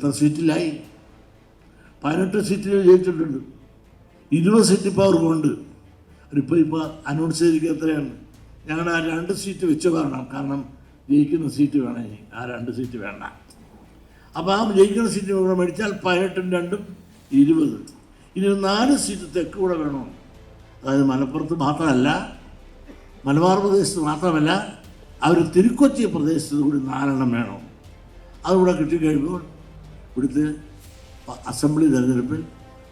എത്ര സീറ്റിലായി. പതിനെട്ട് സീറ്റിൽ ജയിച്ചിട്ടുണ്ട്. ഇരുപത് സീറ്റ് ഇപ്പോൾ അവർക്കുണ്ട് അവരിപ്പോൾ ഇപ്പോൾ അനൗൺസ് ചെയ്തിരിക്കുക എത്രയാണ്? ഞങ്ങൾ ആ രണ്ട് സീറ്റ് വെച്ച് പറയണം. കാരണം ജയിക്കുന്ന സീറ്റ് വേണം ഇനി. ആ രണ്ട് സീറ്റ് വേണ്ട. അപ്പോൾ ആ ജയിക്കുന്ന സീറ്റ് കൂടെ മേടിച്ചാൽ പതിനെട്ടും രണ്ടും ഇരുപത്. ഇനി നാല് സീറ്റ് തെക്ക് കൂടെ വേണം? അതായത് മലപ്പുറത്ത് മാത്രമല്ല മലബാർ പ്രദേശത്ത് മാത്രമല്ല അവർ തിരുക്കൊച്ചി പ്രദേശത്ത് കൂടി നാലെണ്ണം വേണം? അതുകൂടെ കിട്ടിക്കഴിയുമ്പോൾ ഇവിടുത്തെ അസംബ്ലി തെരഞ്ഞെടുപ്പിൽ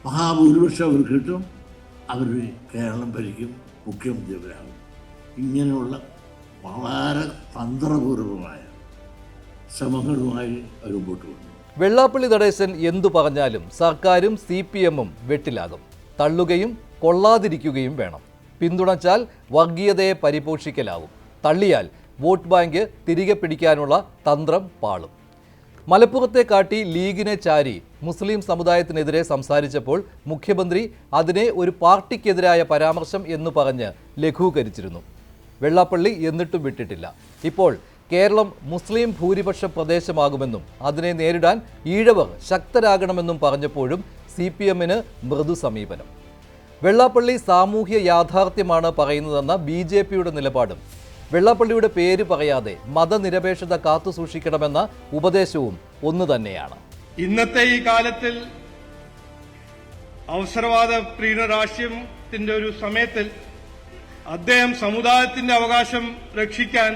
മഹാഭൂരിപക്ഷം അവർ കിട്ടും അവർ കേരളം ഭരിക്കും മുഖ്യമന്ത്രി അവരാകും ഇങ്ങനെയുള്ള വളരെ തന്ത്രപൂർവമായ ശ്രമങ്ങളുമായി അവർ മുമ്പോട്ട് വന്നു. വെള്ളാപ്പള്ളി നടേശൻ എന്തു പറഞ്ഞാലും സർക്കാരും സി പി എമ്മും വെട്ടിലാകും. തള്ളുകയും കൊള്ളാതിരിക്കുകയും വേണം. പിന്തുണച്ചാൽ വർഗീയതയെ പരിപോഷിക്കലാവും. തള്ളിയാൽ വോട്ട് ബാങ്ക് തിരികെ പിടിക്കാനുള്ള തന്ത്രം പാളും. മലപ്പുറത്തെ കാട്ടി ലീഗിനെ ചാരി മുസ്ലിം സമുദായത്തിനെതിരെ സംസാരിച്ചപ്പോൾ മുഖ്യമന്ത്രി അതിനെ ഒരു പാർട്ടിക്കെതിരായ പരാമർശം എന്ന് പറഞ്ഞ് ലഘൂകരിച്ചിരുന്നു. വെള്ളാപ്പള്ളി എന്നിട്ടും വിട്ടിട്ടില്ല. ഇപ്പോൾ കേരളം മുസ്ലിം ഭൂരിപക്ഷ പ്രദേശമാകുമെന്നും അതിനെ നേരിടാൻ ഈഴവർ ശക്തരാകണമെന്നും പറഞ്ഞപ്പോഴും സി പി എമ്മിന് മൃദു സമീപനം. വെള്ളാപ്പള്ളി സാമൂഹ്യ യാഥാർത്ഥ്യമാണ് പറയുന്നതെന്ന ബി ജെ പിയുടെ നിലപാടും വെള്ളാപ്പള്ളിയുടെ പേര് പറയാതെ മതനിരപേക്ഷത കാത്തുസൂക്ഷിക്കണമെന്ന ഉപദേശവും ഒന്നു തന്നെയാണ്. ഇന്നത്തെ ഈ കാലത്തിൽ അവസരവാദ പ്രീണ രാഷ്ട്രീയത്തിന്റെ ഒരു സമയത്തിൽ അദ്ദേഹം സമുദായത്തിന്റെ അവകാശം രക്ഷിക്കാൻ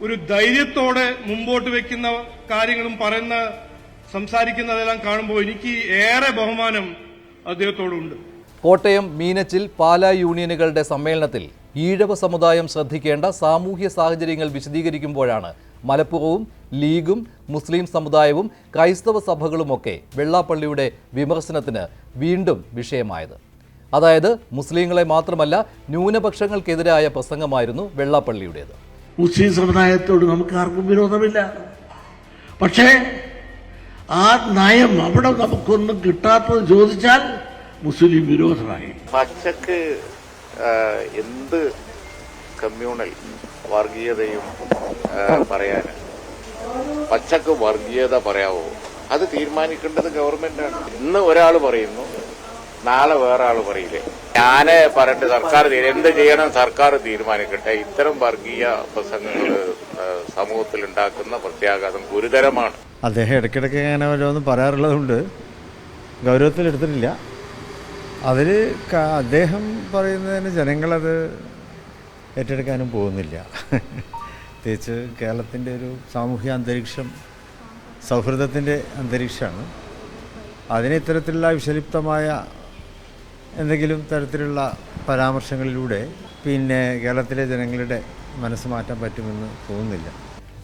ഒരു ധൈര്യത്തോടെ മുമ്പോട്ട് വെക്കുന്ന കാര്യങ്ങളും പറയുന്ന സംസാരിക്കുന്നതെല്ലാം കാണുമ്പോൾ എനിക്ക് ഏറെ ബഹുമാനം അദ്ദേഹത്തോടുണ്ട്. കോട്ടയം മീനച്ചിൽ പാലാ യൂണിയനുകളുടെ സമ്മേളനത്തിൽ ഈഴവ സമുദായം ശ്രദ്ധിക്കേണ്ട സാമൂഹ്യ സാഹചര്യങ്ങൾ വിശദീകരിക്കുമ്പോഴാണ് മലപ്പുറവും ലീഗും മുസ്ലിം സമുദായവും ക്രൈസ്തവ സഭകളുമൊക്കെ വെള്ളാപ്പള്ളിയുടെ വിമർശനത്തിന് വീണ്ടും വിഷയമായത്. അതായത് മുസ്ലിങ്ങളെ മാത്രമല്ല ന്യൂനപക്ഷങ്ങൾക്കെതിരായ പ്രസംഗമായിരുന്നു വെള്ളാപ്പള്ളിയുടേത്. മുസ്ലിം സമുദായത്തോട് നമുക്ക് ആർക്കും വിരോധമില്ല. പക്ഷേ ആ നയം അവിടെ നമുക്കൊന്നും കിട്ടാത്തത് ചോദിച്ചാൽ മുസ്ലിം വിരോധമായി. പച്ചക്ക് എന്ത് കമ്മ്യൂണൽ വർഗീയതയും പറയാൻ പച്ചക്ക് വർഗീയത പറയാവോ? അത് തീരുമാനിക്കേണ്ടത് ഗവൺമെന്റാണ്. ഇന്ന് ഒരാൾ പറയുന്നു നാളെ വേറെ ആൾ പറയില്ലേ? ഞാൻ പറഞ്ഞിട്ട് സർക്കാർ എന്ത് ചെയ്യണം സർക്കാർ തീരുമാനിക്കട്ടെ. ഇത്തരം വർഗീയ പ്രസംഗങ്ങൾ സമൂഹത്തിൽ ഉണ്ടാക്കുന്ന പ്രത്യാഘാതം ഗുരുതരമാണ്. അദ്ദേഹം ഇടയ്ക്കിടയ്ക്ക് ഇങ്ങനെ ഓരോന്ന് പറയാറുള്ളതുകൊണ്ട് ഗൗരവത്തിലെടുത്തിട്ടില്ല അതിൽ അദ്ദേഹം പറയുന്നതിന് ജനങ്ങളത് ഏറ്റെടുക്കാനും പോകുന്നില്ല. പ്രത്യേകിച്ച് കേരളത്തിന്റെ ഒരു സാമൂഹ്യ അന്തരീക്ഷം സൗഹൃദത്തിന്റെ അന്തരീക്ഷമാണ്. അതിനെ ഇത്തരത്തിലുള്ള വിഷലിപ്തമായ എന്തെങ്കിലും തരത്തിലുള്ള പരാമർശങ്ങളിലൂടെ പിന്നെ കേരളത്തിലെ ജനങ്ങളുടെ മനസ്സ് മാറ്റാൻ പറ്റുമെന്ന് തോന്നുന്നില്ല.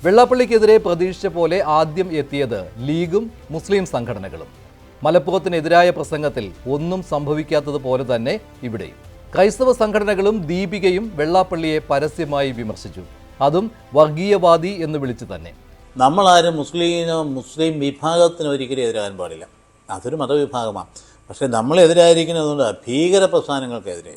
വെള്ളാപ്പള്ളിക്കെതിരെ പ്രതീക്ഷിച്ച പോലെ ആദ്യം എത്തിയത് ലീഗും മുസ്ലിം സംഘടനകളും. മലപ്പുറത്തിനെതിരായ പ്രസംഗത്തിൽ ഒന്നും സംഭവിക്കാത്തതുപോലെ തന്നെ ഇവിടെയും. ക്രൈസ്തവ സംഘടനകളും ദീപികയും വെള്ളാപ്പള്ളിയെ പരസ്യമായി വിമർശിച്ചു. അതും വർഗീയവാദി എന്ന് വിളിച്ചു തന്നെ. നമ്മളാരും മുസ്ലിമിനോ മുസ്ലിം വിഭാഗത്തിന് ഒരിക്കലും എതിരാകാൻ പാടില്ല. അതൊരു മതവിഭാഗമാണ് പക്ഷേ നമ്മളെതിരായിരിക്കുന്നതുകൊണ്ട് ഭീകര പ്രസ്ഥാനങ്ങൾക്കെതിരെ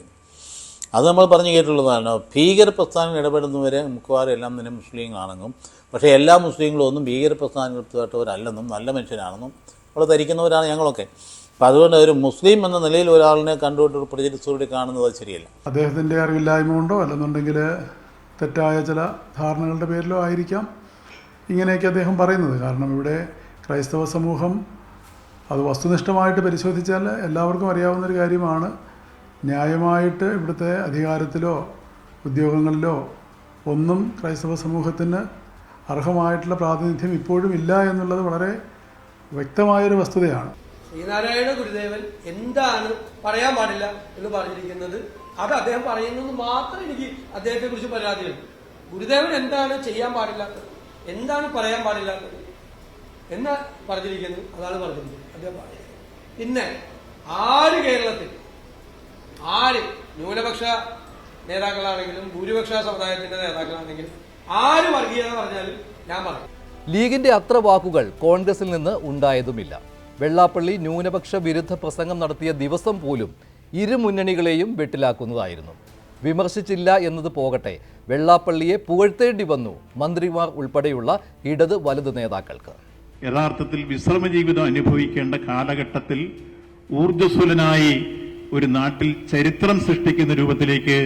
അത് നമ്മൾ പറഞ്ഞു കേട്ടുള്ളതാണ് ഭീകര പ്രസ്ഥാനങ്ങൾ ഇടപെടുന്നവരെ മിക്കവാറും എല്ലാം തന്നെ മുസ്ലിങ്ങളാണെന്നും പക്ഷേ എല്ലാ മുസ്ലിങ്ങളും ഒന്നും ഭീകര പ്രസ്ഥാനങ്ങളിൽപ്പെട്ടവരല്ലെന്നും നല്ല മനുഷ്യനാണെന്നും നമ്മൾ ധരിക്കുന്നവരാണ് ഞങ്ങളൊക്കെ. അപ്പം അതുകൊണ്ട് ഒരു മുസ്ലിം എന്ന നിലയിൽ ഒരാളിനെ കണ്ടുകൊണ്ട് ഒരു പ്രചരിച്ചോടി കാണുന്നത് ശരിയല്ല. അദ്ദേഹത്തിന്റെ അറിവില്ലായ്മ കൊണ്ടോ അല്ലെന്നുണ്ടെങ്കിൽ തെറ്റായ ചില ധാരണകളുടെ പേരിലോ ആയിരിക്കാം ഇങ്ങനെയൊക്കെ അദ്ദേഹം പറയുന്നത്. കാരണം ഇവിടെ ക്രൈസ്തവ സമൂഹം അത് വസ്തുനിഷ്ഠമായിട്ട് പരിശോധിച്ചാൽ എല്ലാവർക്കും അറിയാവുന്നൊരു കാര്യമാണ്. ന്യായമായിട്ട് ഇവിടുത്തെ അധികാരത്തിലോ ഉദ്യോഗങ്ങളിലോ ഒന്നും ക്രൈസ്തവ സമൂഹത്തിന് അർഹമായിട്ടുള്ള പ്രാതിനിധ്യം ഇപ്പോഴും ഇല്ല എന്നുള്ളത് വളരെ വ്യക്തമായൊരു വസ്തുതയാണ്. ശ്രീനാരായണ ഗുരുദേവൻ എന്താണ് പറയാൻ പാടില്ല എന്ന് പറഞ്ഞിരിക്കുന്നത്? അത് അദ്ദേഹം പറയുന്നത് മാത്രം എനിക്ക് അദ്ദേഹത്തെ കുറിച്ച് പരാതിയുണ്ട്. ഗുരുദേവൻ എന്താണ് ചെയ്യാൻ പാടില്ലാത്തത് എന്താണ് പറയാൻ പാടില്ലാത്തത് എന്ന് പറഞ്ഞിരിക്കുന്നു. അതാണ് പറഞ്ഞിരിക്കുന്നത്. അദ്ദേഹം പറഞ്ഞിരിക്കുന്നത് പിന്നെ ആര് കേരളത്തിൽ? ആര് ന്യൂനപക്ഷ നേതാക്കളാണെങ്കിലും ഭൂരിപക്ഷ സമുദായത്തിന്റെ നേതാക്കളാണെങ്കിലും ആര് വർഗീയത പറഞ്ഞാലും ഞാൻ പറയും. ലീഗിന്റെ അത്ര വാക്കുകൾ കോൺഗ്രസിൽ നിന്ന് ഉണ്ടായതുമില്ല. വെള്ളാപ്പള്ളി ന്യൂനപക്ഷ വിരുദ്ധ പ്രസംഗം നടത്തിയ ദിവസം പോലും ഇരു മുന്നണികളെയും വെട്ടിലാക്കുന്നതായിരുന്നു. വിമർശിച്ചില്ല എന്നത് പോകട്ടെ വെള്ളാപ്പള്ളിയെ പുകഴ്ത്തേണ്ടി വന്നു മന്ത്രിമാർ ഉൾപ്പെടെയുള്ള ഇടത് വലത് നേതാക്കൾക്ക്. യഥാർത്ഥത്തിൽ വിശ്രമ ജീവിതം അനുഭവിക്കേണ്ട കാലഘട്ടത്തിൽ ഊർജസ്വലനായി ഒരു നാട്ടിൽ ചരിത്രം സൃഷ്ടിക്കുന്ന രൂപത്തിലേക്ക്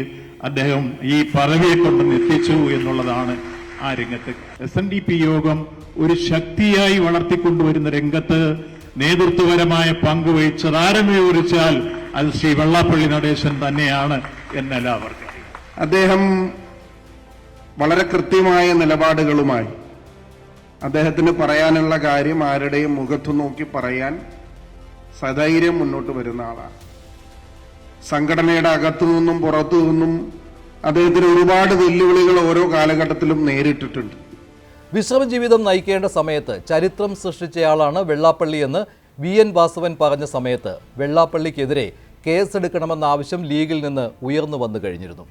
അദ്ദേഹം ഈ പദവിയെ കൊണ്ടുവന്ന് എത്തിച്ചു എന്നുള്ളതാണ് ആ രംഗത്ത്. എസ് എൻ ഡി പി യോഗം ഒരു ശക്തിയായി വളർത്തിക്കൊണ്ടുവരുന്ന രംഗത്ത് നേതൃത്വപരമായ പങ്ക് വഹിച്ചത് ആരമേ കുറിച്ചാൽ അത് ശ്രീ വെള്ളാപ്പള്ളി നടേശൻ തന്നെയാണ് എന്നെല്ലാവർക്കും അദ്ദേഹം വളരെ കൃത്യമായ നിലപാടുകളുമായി അദ്ദേഹത്തിന് പറയാനുള്ള കാര്യം ആരുടെയും മുഖത്തു നോക്കി പറയാൻ സധൈര്യം മുന്നോട്ട് വരുന്ന ആളാണ്. സംഘടനയുടെ അകത്തു നിന്നും പുറത്തു നിന്നും അദ്ദേഹത്തിന് ഒരുപാട് വെല്ലുവിളികൾ ഓരോ കാലഘട്ടത്തിലും നേരിട്ടിട്ടുണ്ട്. വിശ്രമ ജീവിതം നയിക്കേണ്ട സമയത്ത് ചരിത്രം സൃഷ്ടിച്ചയാളാണ് വെള്ളാപ്പള്ളി എന്ന് വി എൻ വാസവൻ പറഞ്ഞ സമയത്ത് വെള്ളാപ്പള്ളിക്കെതിരെ കേസെടുക്കണമെന്ന ആവശ്യം ലീഗിൽ നിന്ന് ഉയർന്നു വന്നു കഴിഞ്ഞിരുന്നു.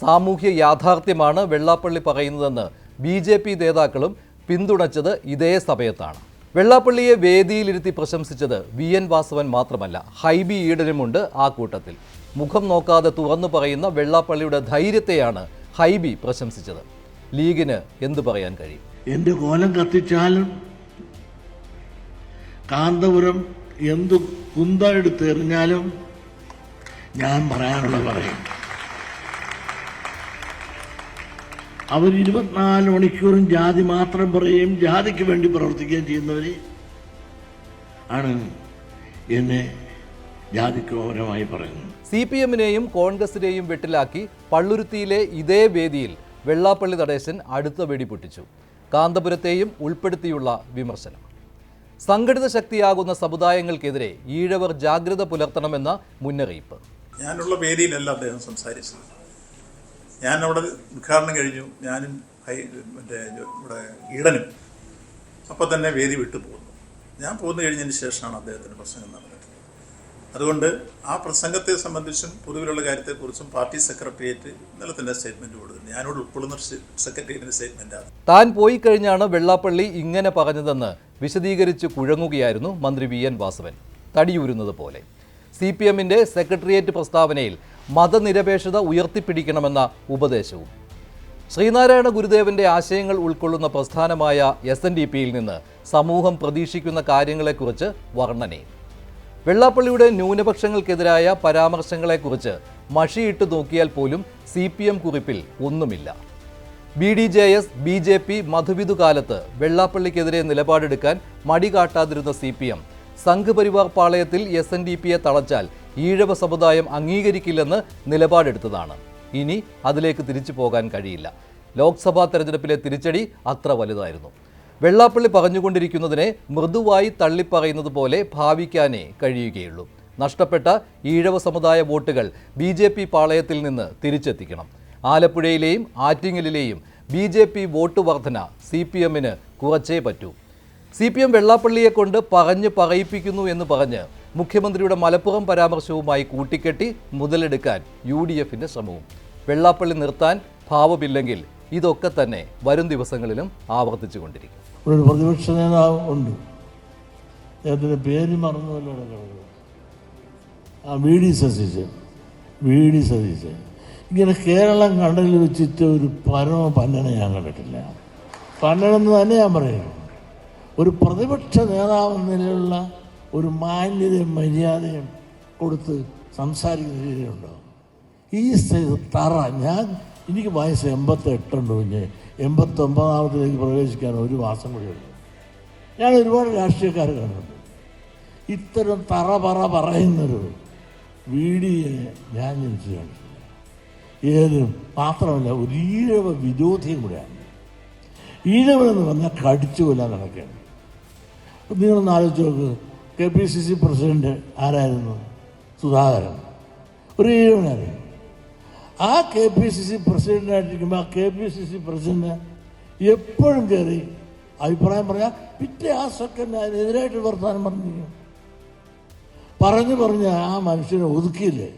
സാമൂഹ്യ യാഥാർത്ഥ്യമാണ് വെള്ളാപ്പള്ളി പറയുന്നതെന്ന് ബി ജെ പി നേതാക്കളും പിന്തുണച്ചത് ഇതേ സമയത്താണ്. വെള്ളാപ്പള്ളിയെ വേദിയിലിരുത്തി പ്രശംസിച്ചത് വി എൻ വാസവൻ മാത്രമല്ല. ഹൈബി ഈഡനുമുണ്ട് ആ കൂട്ടത്തിൽ. മുഖം നോക്കാതെ തുറന്നു പറയുന്ന വെള്ളാപ്പള്ളിയുടെ ധൈര്യത്തെയാണ് ഹൈബി പ്രശംസിച്ചത്. ലീഗിന് എന്തു പറയാൻ കഴിയും? എന്റെ കോലം കത്തിച്ചാലും കാന്തപുരം എന്തു കുന്ത എടുത്തെറിഞ്ഞാലും ഞാൻ പറയാനുള്ള പറയും. അവർ ഇരുപത്തിനാല് മണിക്കൂറും ജാതി മാത്രം പറയുകയും ജാതിക്ക് വേണ്ടി പ്രവർത്തിക്കുകയും ചെയ്യുന്നവര് ആണ് എന്നെ ജാതിക്കോപരമായി പറയുന്നത്. സി പി എമ്മിനെയും കോൺഗ്രസിനെയും വെട്ടിലാക്കി പള്ളുരുത്തിയിലെ ഇതേ വേദിയിൽ വെള്ളാപ്പള്ളി നടേശൻ അടുത്ത വെടി പൊട്ടിച്ചു. കാന്തപുരത്തെയും ഉൾപ്പെടുത്തിയുള്ള വിമർശനം. സംഘടിത ശക്തിയാകുന്ന സമുദായങ്ങൾക്കെതിരെ ഈഴവർ ജാഗ്രത പുലർത്തണമെന്ന മുന്നറിയിപ്പ്. ഞാനുള്ള വേദിയിലല്ല അദ്ദേഹം സംസാരിച്ചത്. ഞാൻ അവിടെ ഉദ്ഘാടനം കഴിഞ്ഞു. ഞാനും മറ്റേ ഇവിടെ ഈടനും. അപ്പം തന്നെ വേദി വിട്ടു പോകുന്നു. ഞാൻ പോന്നു കഴിഞ്ഞതിന് ശേഷമാണ് അദ്ദേഹത്തിന്റെ പ്രസംഗം നടന്നത്. അതുകൊണ്ട് ആ പ്രസംഗത്തെ സംബന്ധിച്ചും പൊതുവിലുള്ള കാര്യത്തെക്കുറിച്ചും പാർട്ടി സെക്രട്ടേറിയറ്റ് ഇന്നലെ തന്നെ സ്റ്റേറ്റ്മെന്റ് കൊടുത്തു ഞാനോട് ഉൾക്കൊള്ളുന്ന സെക്രട്ടേറിയറ്റിന്റെ സ്റ്റേറ്റ്മെന്റാണ് താൻ പോയി കഴിഞ്ഞാണ് വെള്ളാപ്പള്ളി ഇങ്ങനെ പറഞ്ഞതെന്ന് വിശദീകരിച്ച് കുഴങ്ങുകയായിരുന്നു മന്ത്രി വി എൻ വാസവൻ. തടിയൂരുന്നത് പോലെ. സി പി എമ്മിന്റെ സെക്രട്ടേറിയറ്റ് പ്രസ്താവനയിൽ മതനിരപേക്ഷത ഉയർത്തിപ്പിടിക്കണമെന്ന ഉപദേശവും. ശ്രീനാരായണ ഗുരുദേവന്റെ ആശയങ്ങൾ ഉൾക്കൊള്ളുന്ന പ്രസ്ഥാനമായ എസ് എൻ ഡി പിയിൽ നിന്ന് സമൂഹം പ്രതീക്ഷിക്കുന്ന കാര്യങ്ങളെക്കുറിച്ച് വർണനയും വെള്ളാപ്പള്ളിയുടെ ന്യൂനപക്ഷങ്ങൾക്കെതിരായ പരാമർശങ്ങളെക്കുറിച്ച് മഷിയിട്ട് നോക്കിയാൽ പോലും സി പി എം കുറിപ്പിൽ ഒന്നുമില്ല. B D J S B J P മധുവിധു കാലത്ത് വെള്ളാപ്പള്ളിക്കെതിരെ നിലപാടെടുക്കാൻ മടി കാട്ടാതിരുന്ന സി പി എം സംഘപരിവാർ പാളയത്തിൽ എസ് എൻ ഡി പിയെ തളച്ചാൽ ഈഴവ സമുദായം അംഗീകരിക്കില്ലെന്ന് നിലപാടെടുത്തതാണ്. ഇനി അതിലേക്ക് തിരിച്ചു പോകാൻ കഴിയില്ല. ലോക്സഭാ തെരഞ്ഞെടുപ്പിലെ തിരിച്ചടി അത്ര വലുതായിരുന്നു. വെള്ളാപ്പള്ളി പറഞ്ഞുകൊണ്ടിരിക്കുന്നതിനെ മൃദുവായി തള്ളിപ്പറയുന്നത് പോലെ ഭാവിക്കാനേ കഴിയുകയുള്ളൂ. നഷ്ടപ്പെട്ട ഈഴവ സമുദായ വോട്ടുകൾ ബി ജെ പി പാളയത്തിൽ നിന്ന് തിരിച്ചെത്തിക്കണം. ആലപ്പുഴയിലെയും ആറ്റിങ്ങലിലെയും ബി ജെ പി വോട്ട് വർധന സി പി എമ്മിന് കുറച്ചേ പറ്റൂ. സി പി എം വെള്ളാപ്പള്ളിയെ കൊണ്ട് പറഞ്ഞ് പറയിപ്പിക്കുന്നു എന്ന് പറഞ്ഞ് മുഖ്യമന്ത്രിയുടെ മലപ്പുറം പരാമർശവുമായി കൂട്ടിക്കെട്ടി മുതലെടുക്കാൻ യു ഡി എഫിന്റെ ശ്രമവും. വെള്ളാപ്പള്ളി നിർത്താൻ ഭാവമില്ലെങ്കിൽ ഇതൊക്കെ തന്നെ വരും ദിവസങ്ങളിലും ആവർത്തിച്ചുകൊണ്ടിരിക്കും. ഒരു പ്രതിപക്ഷ നേതാവ് ഉണ്ട്. അദ്ദേഹത്തിന്റെ പേര് മറന്നുവല്ലോ ആ V D Satheesan V D Satheesan. ഇങ്ങനെ കേരളം കണ്ടതിൽ വെച്ചിട്ട് ഒരു പരമ പന്നനെ ഞാൻ കണ്ടിട്ടില്ല. പന്നനെന്ന് തന്നെ ഞാൻ പറയുന്നു. ഒരു പ്രതിപക്ഷ നേതാവെന്ന നിലയിലുള്ള ഒരു മാന്യതയും മര്യാദയും കൊടുത്ത് സംസാരിക്കുന്ന രീതിയുണ്ടോ ഈ തറ ഞാൻ എനിക്ക് വയസ്സ് എൺപത്തെട്ടുണ്ട് കുഞ്ഞ്. എൺപത്തൊമ്പതാമത്തിലേക്ക് പ്രവേശിക്കാൻ ഒരു മാസം കൂടിയുണ്ട് ഞാൻ ഒരുപാട് രാഷ്ട്രീയക്കാർ കണ്ടിട്ടുണ്ട്. ഇത്തരം തറ പറ പറയുന്നൊരു വീഡിയെ ഞാൻ ജനിച്ചു ഏത് മാത്രമല്ല ഒരു ഈഴവ വിരോധിയും കൂടെയാണ്. ഈഴവനെന്ന് പറഞ്ഞാൽ കടിച്ചു കൊല്ലാൻ നടക്കുകയാണ്. നിങ്ങളൊന്ന് ആലോചിച്ച് നോക്ക്. K P C C president ആരായിരുന്നു? സുധാകരൻ. ഒരു ഈഴവനായിരുന്നു ആ കെ പി സി സി പ്രസിഡന്റായിട്ടിരിക്കുമ്പോൾ ആ K P C C president എപ്പോഴും കയറി അഭിപ്രായം പറഞ്ഞാൽ പിറ്റേ ആ സെക്കൻഡ് അതിനെതിരായിട്ട് വർത്തമാനം പറഞ്ഞിരിക്കും. പറഞ്ഞു പറഞ്ഞ് ആ മനുഷ്യനെ ഒതുക്കിയില്ലേ?